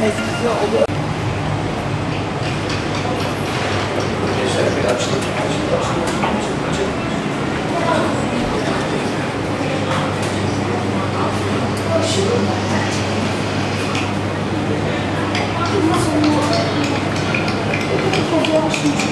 哎，小哥哥。没事，别着急，别着急，别着急。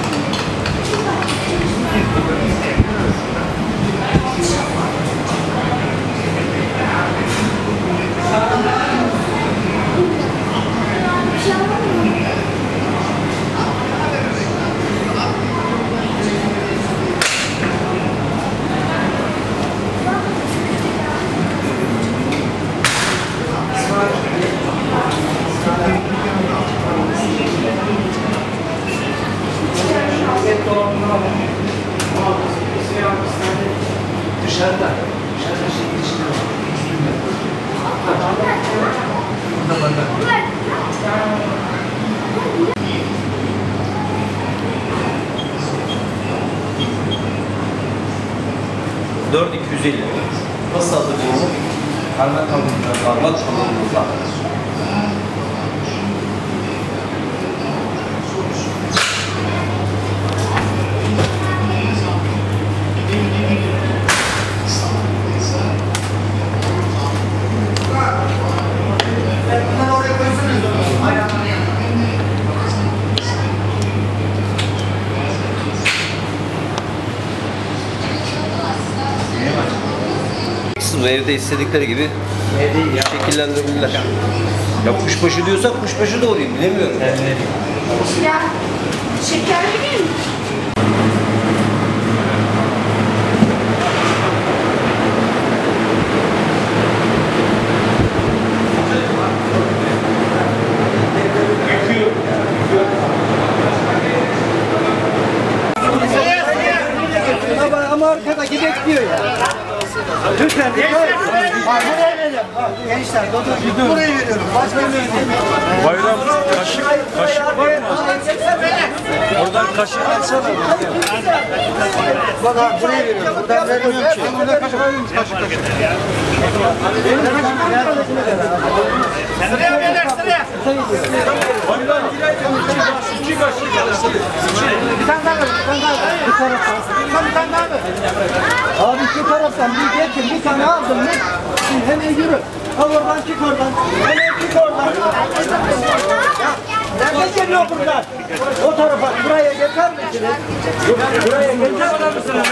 4 250. Nasıl hazırlıyoruz? Parmak kalınlığında, parmak kalınlığında. Evde istedikleri gibi şekillendirebilirler. Ya kuşbaşı diyorsak kuşbaşı da olayım bilemiyorum. Ya şeker vereyim mi? Ama, ama arkadaki bekliyor ya. Lütfen lütfen. Bak buraya veriyorum. Bak gençler dur, buraya veriyorum. Başka bir yere değil. Bayram kaşık, kaşık var mı? Oradan kaşık alsana. Bak abi buraya veriyorum. Buradan vermiyorum ki. Burada kaşık alayım kaşık kaşık. Sıraya beyler sıraya. İki kaşık alsana. Bir tane daha ver. Bir tane daha ver. Bir taraftan. Bir tane daha ver. Abi şu taraftan bir getir. Bir tane aldın mı? Şimdi hemen yürü. Al oradan çık oradan. Hemen çık oradan. Nerede geliyor buradan? O tarafa. Buraya geçer misiniz? Buraya geçer misiniz?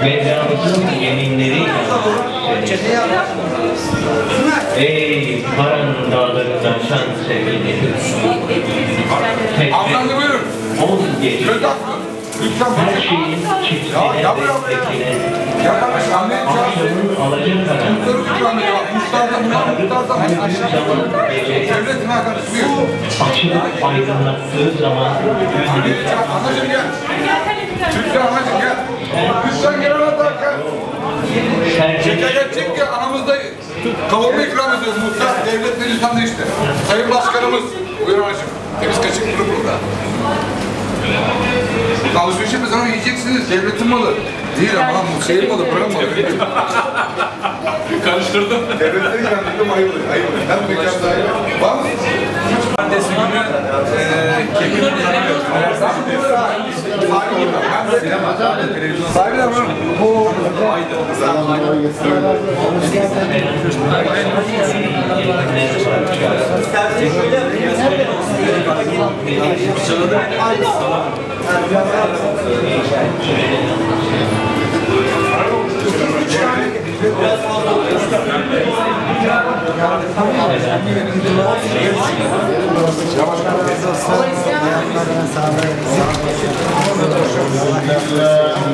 Mevlamızın yeminleri Ey paranın dağlarından şan sevgili Hanımefendi buyurun. On gece her şeyin yavrum, ve tekine Ya kardeş anlayın çağırsın. Akşamın alacak karanlığı Muhtarı ikram ediyor. Muhtarda bunlar muhtarda hani aşağı. zaman gece Devletin arkadaşı buyur. açılıp aydınlattığı zaman Hadi ya, anacığım gel. Lütfen anacığım gel. Lütfen gel anahtar gel. sercek Şeker çek ya anamızda kavurma ikram ediyoruz. Muhtar devlet meclisinde işte. Sayın Başkanımız. Buyur anacığım. Temiz kaçık durur burada. Burada alışveriş yapıyoruz ama yiyeceksiniz. Devletin malı. Değil ama bu malı, buranın malı. Karıştırdım. Devletleri yandırdım ayıp oluyor. Ayıp oluyor. Ben mekan sahibi. Var mı? Cumartesi günü eee kekini kullanamıyoruz. Sahibi de var. Bu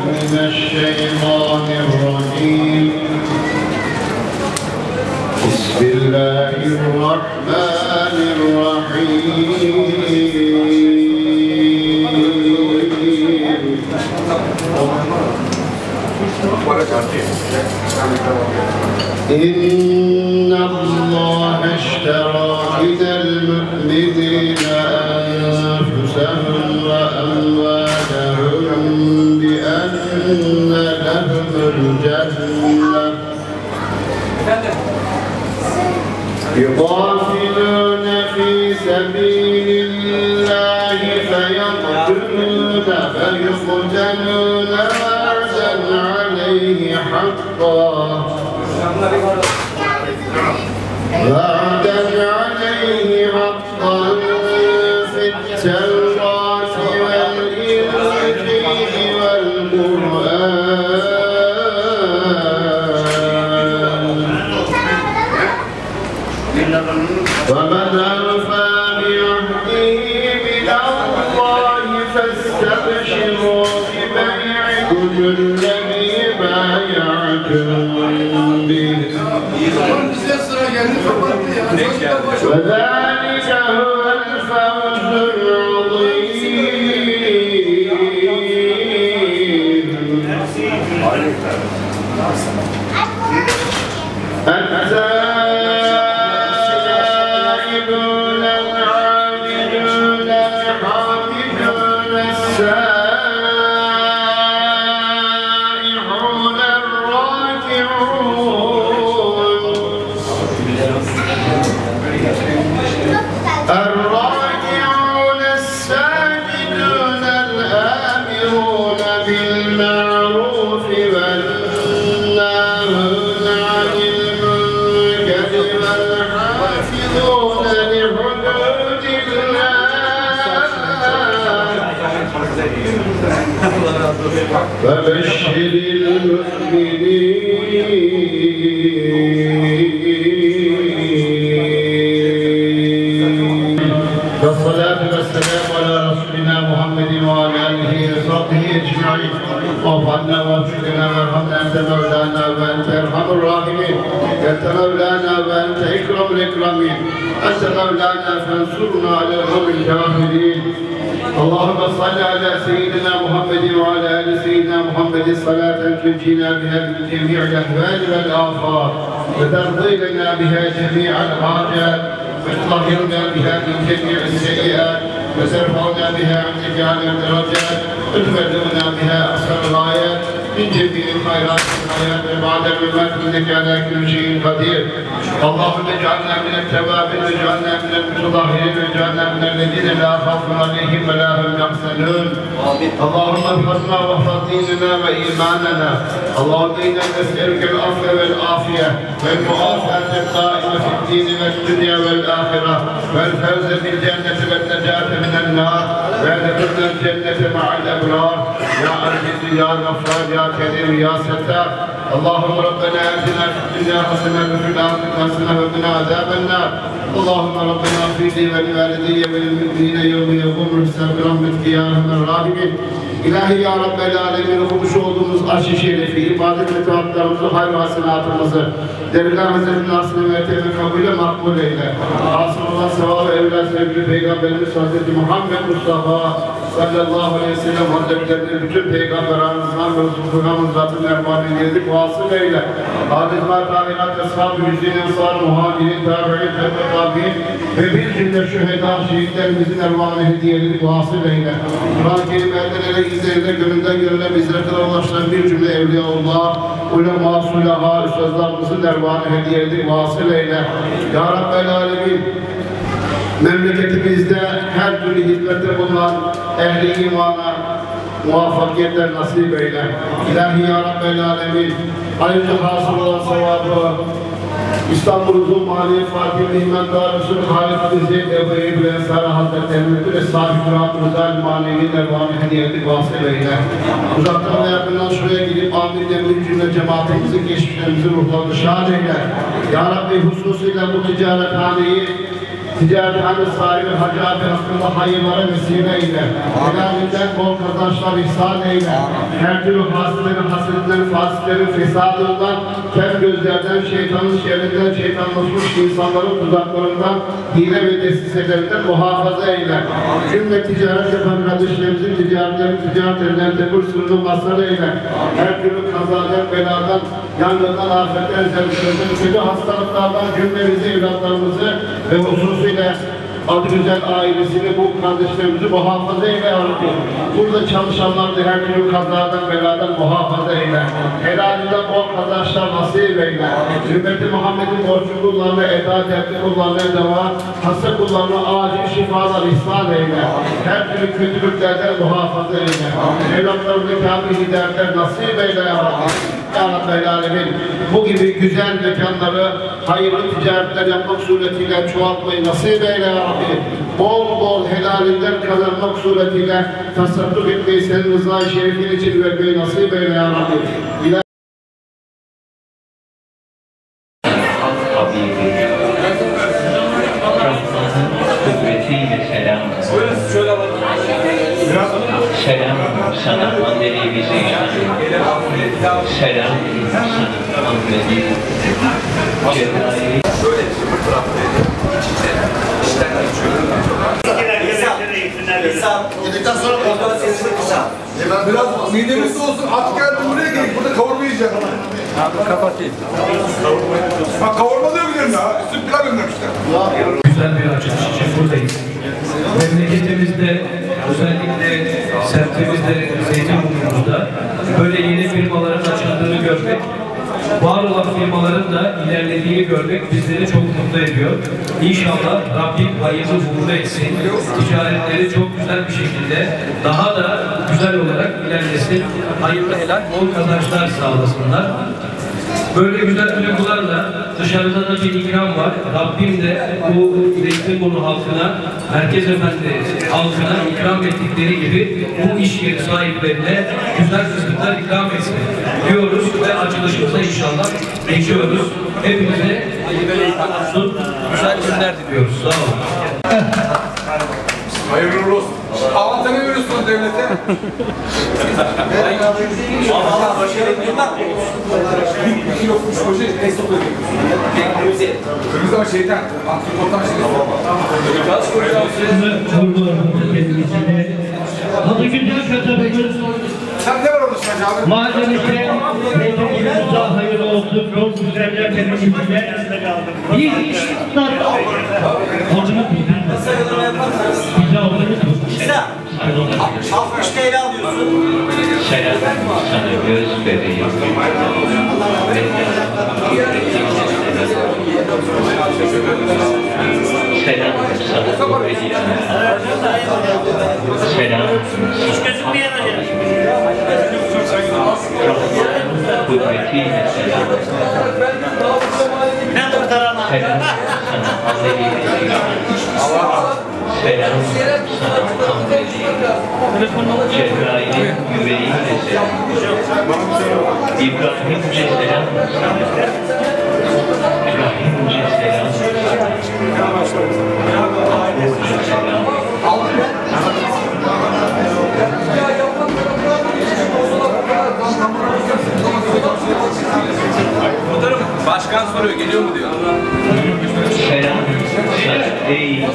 من الشيطان الرجيم إن الله اشترى من المؤمنين أنفسهم وأموالهم بأن لهم الجنة. يقاتلون في سبيل الله فيقتلون فيقتلون حقا Ve فبشر المؤمنين والصلاة والسلام على رسولنا محمد وعلى آله وصحبه أجمعين. وفقنا وفقنا وارحمنا أنت مولانا وأنت أرحم الراحمين. أنت مولانا وأنت أكرم الأكرمين أنت مولانا فانصرنا على القوم الكافرين. اللهم صل على سيدنا محمد وعلى آل سيدنا محمد. صلاة تنجينا بها من جميع الأهوال والافات وترضي لنا بها جميع الحاجات. وتطهرنا بها من جميع السيئات. وترفعنا بها عندك على الدرجات. وتبلغنا بها اقصى جميع الخيرات في الحياة وبعد الممات انك على كل شيء قدير اللهم اجعلنا من التوابين واجعلنا من المتطهرين واجعلنا من الذين لا خوف عليهم ولا هم يحزنون اللهم احفظنا واحفظ ديننا وايماننا اللهم انا نسالك العفو والعافيه والمعافاه القائمه في الدين والدنيا والاخره والفوز بالجنه والنجاه من النار وادخلنا الجنه مع الابرار يا عزيز يا غفار يا كريم يا ستار اللهم ربنا اتنا في الدنيا حسنه وفي الاخره حسنه وقنا عذاب النار اللهم ربنا اغفر لي ولوالدي وللمؤمنين يوم يقوم الحساب برحمتك يا ارحم الراحمين İlahi ya Rabbel Alemin okumuş olduğumuz aşı şerifi, ibadet ve taatlarımızı, hayır hasenatımızı, Devlet Hazretinin aslını mertebe kabulü makbul eyle. Asılullah sevabı evlat sevgili Peygamberimiz Hazreti Muhammed Mustafa sallallahu aleyhi ve sellem Hazretlerinin bütün peygamber aranızdan ve Resulü'nün zatın ermanı yedik vasıl eyle. Adetler, tabiat, eshab-ı hüzin, ensar, muhacirin, tabi'in, tevbe tabi'in ve bir cümle şüheda şehitlerimizin ermanı hediyeleri vasıl eyle. Kur'an-ı Kerim elden ele izlerinde gönülden gönüle bizlere kadar ulaşan bir cümle evliyaullah, ulema, sulaha, üstazlarımızın ermanı hediyeleri vasıl eyle. Ya Rabbel Alemin, memleketimizde her türlü hizmette bulunan ehli imana muvaffakiyetler nasip eyle. İlahi Ya Rabbel Alemin, ayrıca hasıl olan sevabı, İstanbul Uzun Mahalli Fatih Mehmet Darüsül Halid Zeyd Ebu Ebu Ensar Hazretlerinin bütün Kiram Rızal Manevi Dervanı Hediyeti vasıl eyle. Uzaktan ve yakından şuraya gidip amin demir cümle cemaatimizin geçmişlerimizin ruhlarını şad eyle. Ya Rabbi hususuyla bu ticarethaneyi Ticarethane sahibi Hacı abi hakkında hayırlara vesile eyle. Helalinden bol kazançlar ihsan eyle. Her türlü hasretlerin, hasetlerin, fasitlerin fesadından, kem gözlerden, şeytanın şerrinden, şeytanlaşmış insanların tuzaklarından, hile ve desiselerinden muhafaza eyle. Cümle ticaret yapan kardeşlerimizin ticaretlerini, ticaret tebur sınırını mazhar eyle. Her türlü kazadan, beladan, yangından, afetten, zelişlerden, kötü hastalıklardan cümlemizi, evlatlarımızı ve hususuyla adı güzel ailesini, bu kardeşlerimizi muhafaza eyle ya Rabbi. Burada çalışanları da her türlü kazadan, beladan muhafaza eyle. Helalinden bol kazançlar nasip eyle. Ümmeti Muhammed'in borcu kullarına, eda derdi kullarına deva, hasta kullarına acil şifalar ihsan eyle. Her türlü kötülüklerden muhafaza eyle. Evlatlarını kamil hidayetler nasip eyle ya Rabbi. Ya Rabbi Alemin. Bu gibi güzel mekanları hayırlı ticaretler yapmak suretiyle çoğaltmayı nasip eyle ya Rabbi. Bol bol helalinden kazanmak suretiyle tasarruf etmeyi senin rızayı şerifin için vermeyi nasip eyle ya Rabbi. Cebrail. Yedikten sonra kontrol sesini kısa. Biraz midemizde olsun. Aç geldim buraya gelin. Burada kavurma yiyeceğim. Abi kapatayım. Bak kavurma diyor üzerinde ha. Süt pilav göndermişler. güzel bir açılış için buradayız. Memleketimizde özellikle semtimizde, Zeytinburnu'muzda böyle yeni firmaların açıldığını görmek, var olan firmaların da ilerlediğini görmek bizleri çok mutlu ediyor. İnşallah Rabbim hayırlı uğurlu etsin. Ticaretleri çok güzel bir şekilde daha da güzel olarak ilerlesin. Hayırlı helal, bol kazançlar sağlasınlar. Böyle güzel duygularla dışarıda da bir ikram var. Rabbim de bu Zeytinburnu halkına, Merkez Efendi halkına ikram ettikleri gibi bu iş yeri sahiplerine güzel rızıklar ikram etsin diyoruz ve açılışımıza inşallah geçiyoruz. Hepinize hayırlı olsun, güzel günler diliyoruz. Sağ olun. Hayırlı olsun. Avanta ne veriyorsunuz devlete? Allah başarılı bilmem. Bir kilo kuşbaşı ne sokuyor? Kırmızı ama şeyden. Antrikottan şey. Adı güzel abi? mahallemizde Zeytinburnu'za hayırlı olsun. Çok güzeller temizlikle bir istihdar ordunu bizden. Bize. Kısa. 60 TL alıyorsun. Selam sana göz bebeğim. Selam sana kuvvetine. Selam sana kuvvetiyle selam. Selam sana anneliğine Selam sana anneliğine. Cebrail'in. İbrahim'ce selam sana. İbrahim'ce selam sana. Mahmud'ca selam. Başkan soruyor geliyor mu diyor. Selam ey